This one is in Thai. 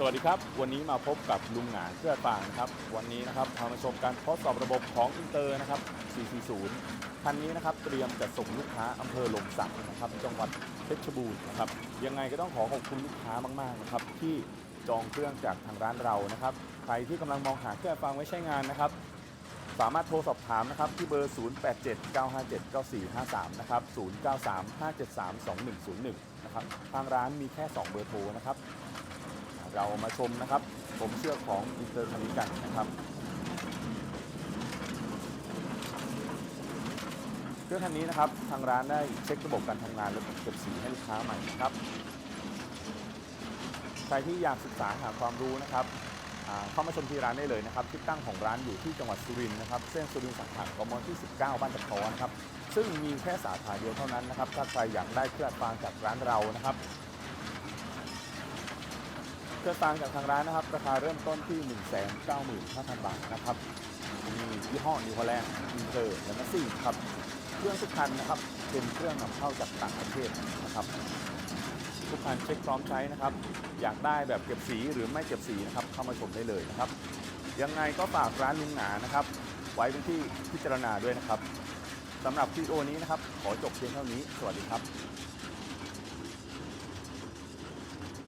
สวัสดีครับ วันนี้มาพบกับลุงหงานเพื่อต่างนะครับวันนี้นะครับพามาชมการทดสอบระบบของอินเตอร์นะครับ 440 คันนี้นะครับเตรียมจะส่งลูกค้าอำเภอหลมสักนะครับจังหวัดเพชรบูรณ์นะครับยังไงก็ต้องขอขอบคุณลูกค้ามากๆนะครับที่จองเครื่องจากทางร้านเรานะครับใครที่กำลังมองหาเครื่องฟังไว้ใช้งานนะครับ สามารถโทรสอบถามนะครับที่เบอร์ 0879579453 นะครับ 0935732101 นะครับทางร้านมีแค่ 2 เบอร์โทรนะครับ เรามาชมนะครับ ผมเชื่อของอินเตอร์คันนี้กันนะครับ เครื่องคันนี้นะครับ ทางร้านได้เช็คระบบการทำงานและเก็บสีให้ลูกค้าใหม่นะครับ ใครที่อยากศึกษาหาความรู้นะครับเข้ามาชมที่ร้านได้เลยนะครับที่ตั้งของร้านอยู่ที่จังหวัดสุรินทร์นะครับ เส้นสุรินทร์สังขารกมที่ 19 บ้านตะคอนะครับ ซึ่งมีแค่สาขาเดียวเท่านั้นนะครับ ถ้าใครอยากได้เครื่องฟางจากร้านเรานะครับ เครื่อฟางจากทางร้านนะครับ ราคาเริ่มต้นที่ 195,000 บาทนะครับ มียี่ห้อนิวฮอลแลนด์อินเตอร์และนัสซี่ครับ เครื่องทุกคันนะครับ เป็นเครื่องนำเข้าจากต่างประเทศนะครับ ทุกคันเช็คพร้อมใช้นะครับ อยากได้แบบเก็บสีหรือไม่เก็บสีนะครับ เข้ามาชมได้เลยนะครับ ยังไงก็ฝากร้านลุงหนานะครับ ไว้เป็นที่พิจารณาด้วยนะครับสำหรับวิดีโอนี้นะครับ ขอจบเพียงเท่านี้ สวัสดีครับ